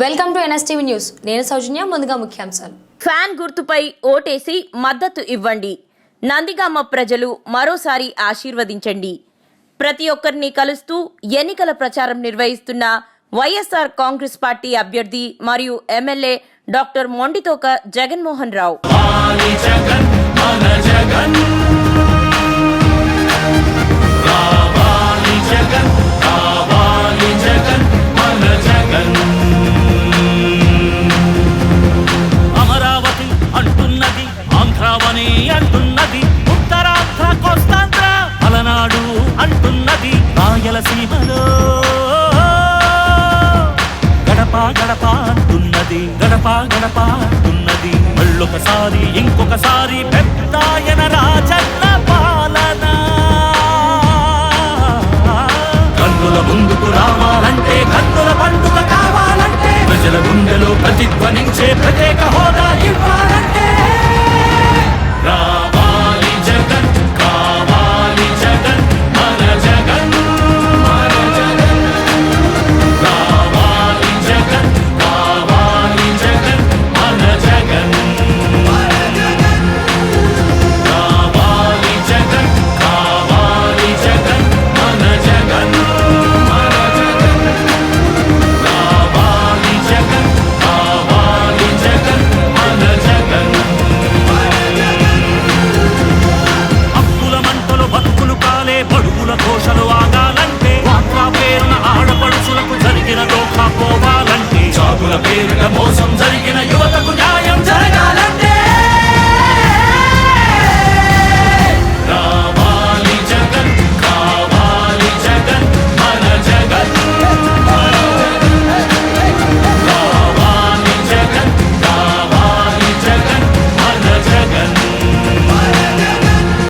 Welcome to NSTV news. నేను సౌజన్య ముందుగా ముఖ్యాంశాలు. ఫ్యాన్ గుర్తుపై ఓటేసి మద్దతు ఇవ్వండి. నందిగామ ప్రజలు మరోసారి ఆశీర్వదించండి. ప్రతి ఒక్కరిని కలుస్తూ ఎన్నికల ప్రచారం నిర్వహిస్తున్న వైఎస్ఆర్ కాంగ్రెస్ పార్టీ అభ్యర్థి మరియు ఎమ్మెల్యే డాక్టర్ మొండితోక జగన్మోహన్ రావు. ఆంధ్రావని అంటున్నది. ఉత్తరాంధ్ర కోస్తాంధ్ర అలనాడు అంటున్నది. రాయలసీమలో గడప గడప అంటున్నది. గడప గడప అంటున్నది. మళ్ళొకసారి ఇంకొకసారి పెద్దాయన రాజన్న పాలన. కన్నుల ముందుకు రావాలంటే కన్నుల పండుగ కావాలంటే ప్రజల గుండెలో ప్రతిధ్వనించే ప్రత్యేక